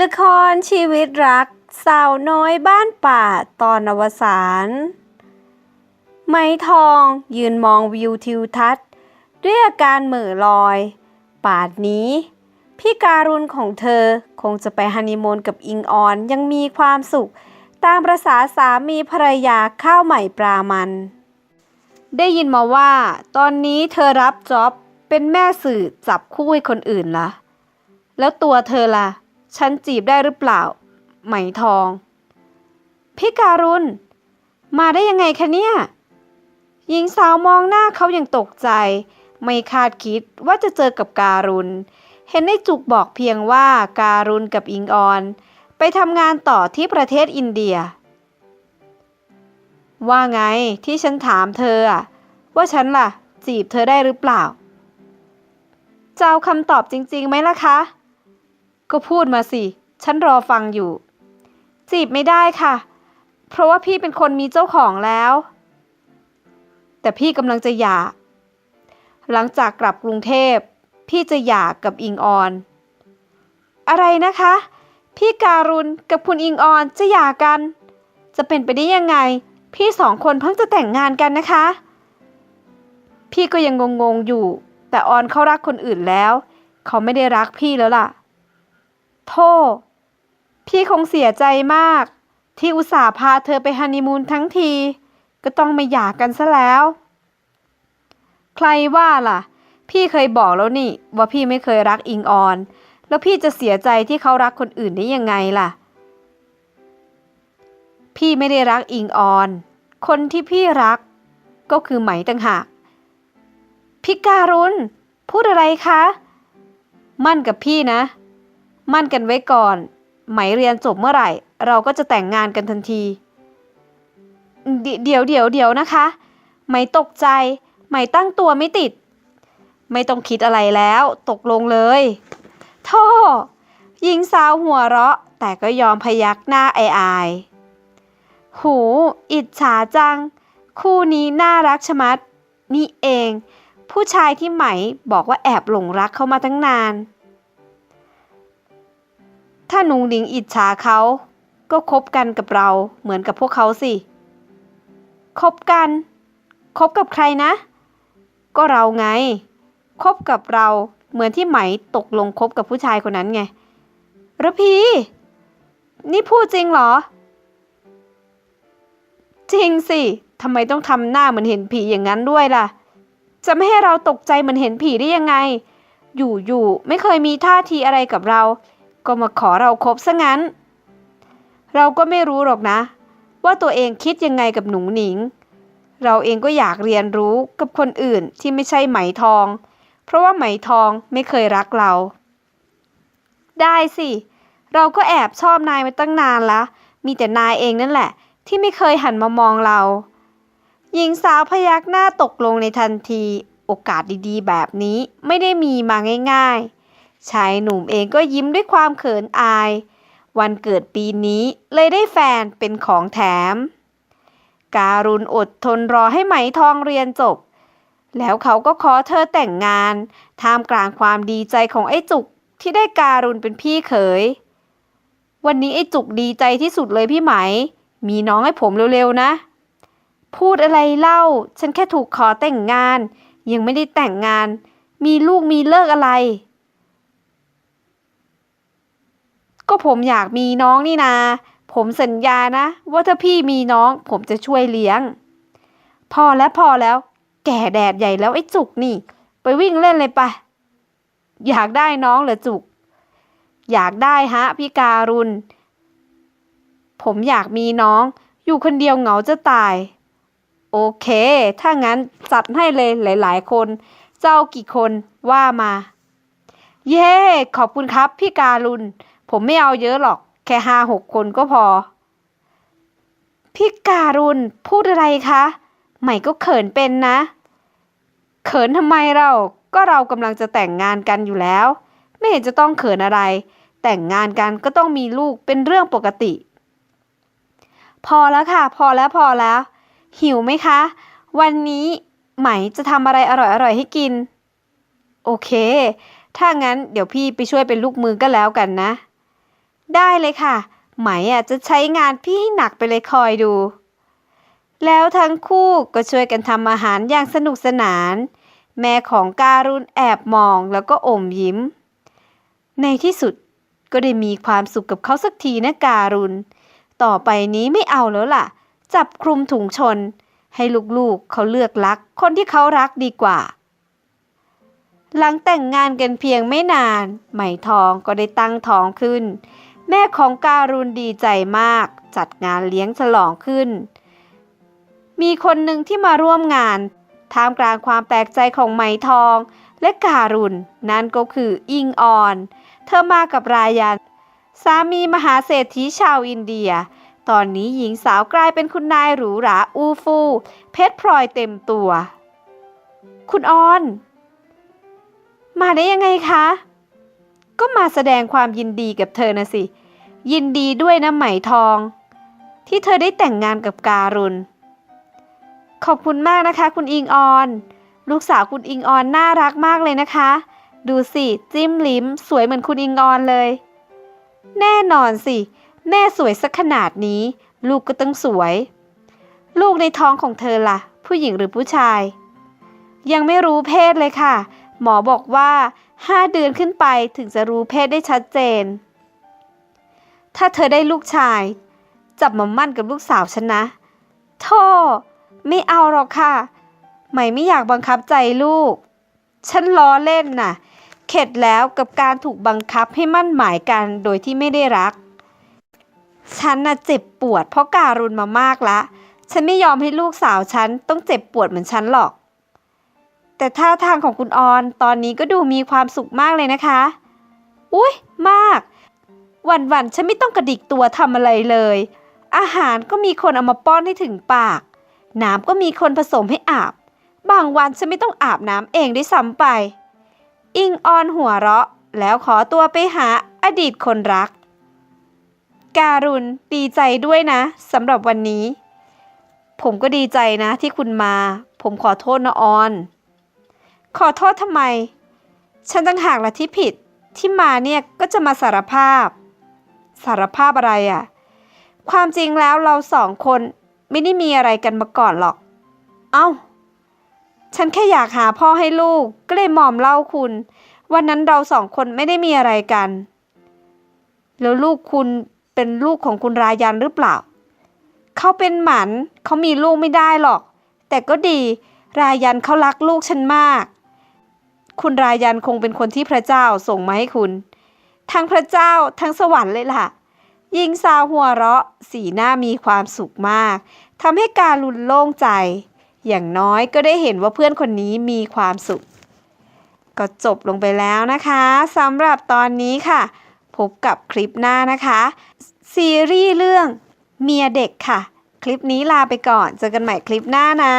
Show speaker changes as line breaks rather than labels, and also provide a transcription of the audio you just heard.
ละครชีวิตรัก สาวน้อยบ้านป่าตอนอวสานไม้ทองยืนมองวิวทิวทัศน์ ด้วยอาการเหม่อลอย ป่านนี้ พี่การุณของเธอคงจะไปฮันนีมูนกับอิงออนยังมีความสุข ตามประษาสามีภรรยาข้าวใหม่ปลามัน ได้ยินมาว่า ตอนนี้เธอรับจ็อบเป็นแม่สื่อจับคู่ให้คนอื่นละแล้วตัวเธอล่ะ ฉันจีบได้หรือเปล่า ไหมทอง พี่การุณ มาได้ยังไงคะเนี่ย หญิงสาวมองหน้าเขาอย่างตกใจ ไม่คาดคิดว่าจะเจอกับการุณ เห็นไอ้จุกบอกเพียงว่าการุณกับอิงออน ไปทำงานต่อที่ประเทศอินเดีย ว่าไงที่ฉันถามเธอว่าฉันล่ะ จีบเธอได้หรือเปล่าจะเอาคำตอบจริงๆไหมล่ะคะ ก็พูดมาสิ ฉันรอฟังอยู่ จีบไม่ได้ค่ะ เพราะว่าพี่เป็นคนมีเจ้าของแล้ว แต่พี่กำลังจะหย่า หลังจากกลับกรุงเทพ พี่จะหย่ากับอิงออน อะไรนะคะ พี่การุณกับคุณอิงออนจะหย่ากัน จะเป็นไปได้ยังไง พี่สองคนเพิ่งจะแต่งงานกันนะคะ พี่ก็ยังงงๆอยู่ แต่ออนเขารักคนอื่นแล้ว เขาไม่ได้รักพี่แล้วล่ะ โทษพี่คงเสียใจมาก ที่อุตส่าห์พาเธอไปฮันนีมูนทั้งที ก็ต้องมาหย่ากันซะแล้ว ใครว่าล่ะ พี่เคยบอกแล้วนี่ ว่าพี่ไม่เคยรักอิงออน แล้วพี่จะเสียใจที่เขารักคนอื่นได้ยังไงล่ะ พี่ไม่ได้รักอิงออน คนที่พี่รัก ก็คือไหมต่างหากพี่การุณพูดอะไรคะ มั่นกับพี่นะ มั่นกันไว้ก่อน ไหมเรียนจบเมื่อไหร่ เราก็จะแต่งงานกันทันที เดี๋ยวเดี๋ยวเดี๋ยวนะคะ ไหมตกใจ ไหมตั้งตัวไม่ติด ไม่ต้องคิดอะไรแล้ว ตกลงเลยโท่หญิงสาวหัวเราะ แต่ก็ยอมพยักหน้าอายๆหูอิจฉาจัง คู่นี้น่ารักชะมัด นี่เอง ผู้ชายที่ไหมบอกว่าแอบหลงรักเขามาตั้งนาน ถ้าหนุงหนิงอิจฉาเขา ก็คบกันกับเราเหมือนกับพวกเขาสิ คบกัน คบกับใครนะ ก็เราไง คบกับเราเหมือนที่ไหมตกลงคบกับผู้ชายคนนั้นไงระพี นี่พูดจริงเหรอ จริงสิทำไมต้องทำหน้าเหมือนเห็นผีอย่างนั้นด้วยล่ะ จะไม่ให้เราตกใจเหมือนเห็นผีได้ยังไง อยู่ๆไม่เคยมีท่าทีอะไรกับเรา ก็มาขอเราคบซะงั้น เราก็ไม่รู้หรอกนะ ว่าตัวเองคิดยังไงกับหนูหนิง เราเองก็อยากเรียนรู้กับคนอื่นที่ไม่ใช่ไหมทอง เพราะว่าไหมทองไม่เคยรักเรา ได้สิ เราก็แอบชอบนายมาตั้งนานละ มีแต่นายเองนั่นแหละ ที่ไม่เคยหันมามองเรา หญิงสาวพยักหน้าตกลงในทันที โอกาสดีๆ แบบนี้ไม่ได้มีมาง่าย ๆ ชายหนุ่มเองก็ยิ้มด้วยความเขินอาย วันเกิดปีนี้เลยได้แฟนเป็นของแถม การุณอดทนรอให้ไหมทองเรียนจบ แล้วเขาก็ขอเธอแต่งงาน ท่ามกลางความดีใจของไอ้จุกที่ได้การุณเป็นพี่เขย วันนี้ไอ้จุกดีใจที่สุดเลยพี่ไหม มีน้องให้ผมเร็วๆนะ พูดอะไรเล่า ฉันแค่ถูกขอแต่งงาน ยังไม่ได้แต่งงาน มีลูกมีเลิกอะไร ก็ ผมอยากมีน้องนี่นา ผมสัญญานะ ว่าถ้าพี่มีน้องผมจะช่วยเลี้ยง พอแล้วพอแล้ว แก่แดดใหญ่แล้วไอ้จุกนี่ ไปวิ่งเล่นเลยไป อยากได้น้องเหรอจุก อยากได้ฮะพี่การุณ ผมอยากมีน้อง อยู่คนเดียวเหงาจะตาย โอเค ถ้างั้นจัดให้เลยหลาย ๆ คน เจ้ากี่คนว่ามา เย้ขอบคุณครับพี่การุณ ผมไม่เอาเยอะหรอก แค่ห้าหกคนก็พอ พี่การุณพูดอะไรคะ ใหม่ก็เขินเป็นนะ เขินทำไมเรา ก็เรากำลังจะแต่งงานกันอยู่แล้ว ไม่เห็นจะต้องเขินอะไร แต่งงานกันก็ต้องมีลูกเป็นเรื่องปกติ พอแล้วค่ะ พอแล้วพอแล้ว หิวไหมคะ วันนี้ไหมจะทำอะไรอร่อยๆให้กิน โอเค ถ้างั้นเดี๋ยวพี่ไปช่วยเป็นลูกมือก็แล้วกันนะ ได้เลยค่ะ ไหมอะจะใช้งานพี่ให้หนักไปเลยคอยดู แล้วทั้งคู่ก็ช่วยกันทำอาหารอย่างสนุกสนาน แม่ของการุณแอบมองแล้วก็อมยิ้ม ในที่สุดก็ได้มีความสุขกับเขาสักทีนะการุณ ต่อไปนี้ไม่เอาแล้วล่ะ จับคลุมถุงชน ให้ลูกๆเขาเลือกรัก คนที่เขารักดีกว่า หลังแต่งงานกันเพียงไม่นาน ไหมทองก็ได้ตั้งท้องขึ้น แม่ของการุณดีใจมากจัดงานเลี้ยงฉลองขึ้น มีคนหนึ่งที่มาร่วมงานท่ามกลางความแปลกใจของไหมทอง และการุณนั่นก็คืออิงออน เธอมากับรายัน สามีมหาเศรษฐีชาวอินเดีย ตอนนี้หญิงสาวกลายเป็นคุณนายหรูหราอูฟู เพชรพลอยเต็มตัว คุณออน มาได้ยังไงคะ ก็มาแสดงความยินดีกับเธอนะสิ ยินดีด้วยนะไหมทอง ที่เธอได้แต่งงานกับการุณ ขอบคุณมากนะคะ คุณอิงออน ลูกสาวคุณอิงออนน่ารักมากเลยนะคะ ดูสิ จิ้มลิ้ม สวยเหมือนคุณอิงออนเลย แน่นอนสิ แม่สวยสักขนาดนี้ ลูกก็ต้องสวย ลูกในท้องของเธอล่ะ ผู้หญิงหรือผู้ชาย ยังไม่รู้เพศเลยค่ะ หมอบอกว่า ห้าเดือนขึ้นไปถึงจะรู้เพศได้ชัดเจน ถ้าเธอได้ลูกชาย จับมามั่นกับลูกสาวฉันนะโธ่ไม่เอาหรอกค่ะไหมไม่อยากบังคับใจลูก ฉันล้อเล่นน่ะ เข็ดแล้วกับการถูกบังคับให้มั่นหมายกันโดยที่ไม่ได้รัก ฉันน่ะเจ็บปวดเพราะการุณมามากละ ฉันไม่ยอมให้ลูกสาวฉันต้องเจ็บปวดเหมือนฉันหรอก แต่ท่าทางของคุณออนตอนนี้ก็ดูมีความสุขมากเลยนะคะ อุ้ยมาก วันๆฉันไม่ต้องกระดิกตัวทำอะไรเลย อาหารก็มีคนเอามาป้อนให้ถึงปาก น้ำก็มีคนผสมให้อาบ บางวันฉันไม่ต้องอาบน้ำเองด้วยซ้ำไป อิงออนหัวเราะ แล้วขอตัวไปหาอดีตคนรัก การุณดีใจด้วยนะสำหรับวันนี้ ผมก็ดีใจนะที่คุณมา ผมขอโทษนะออน ขอโทษทำไม ฉันตั้งหากละที่ผิดที่มาเนี่ยก็จะมาสารภาพ สารภาพอะไรอะ่ะ ความจริงแล้วเราสองคนไม่ได้มีอะไรกันมาก่อนหรอก เอ้า ฉันแค่อยากหาพ่อให้ลูกก็เลยหมอมเล่าคุณ วันนั้นเราสองคนไม่ได้มีอะไรกัน แล้วลูกคุณเป็นลูกของคุณรายันหรือเปล่า เขาเป็นหมันเขามีลูกไม่ได้หรอก แต่ก็ดี รายันเขารักลูกฉันมาก คุณรายันคงเป็นคนที่พระเจ้าส่งมาให้คุณ ทั้งพระเจ้าทั้งสวรรค์เลยล่ะ ยิงสาวหัวเราะสีหน้ามีความสุขมากทำให้การลุนโล่งใจ อย่างน้อยก็ได้เห็นว่าเพื่อนคนนี้มีความสุข ก็จบลงไปแล้วนะคะสำหรับตอนนี้ค่ะ พบกับคลิปหน้านะคะ ซีรีส์เรื่องเมียเด็กค่ะ คลิปนี้ลาไปก่อน เจอกันใหม่คลิปหน้านะ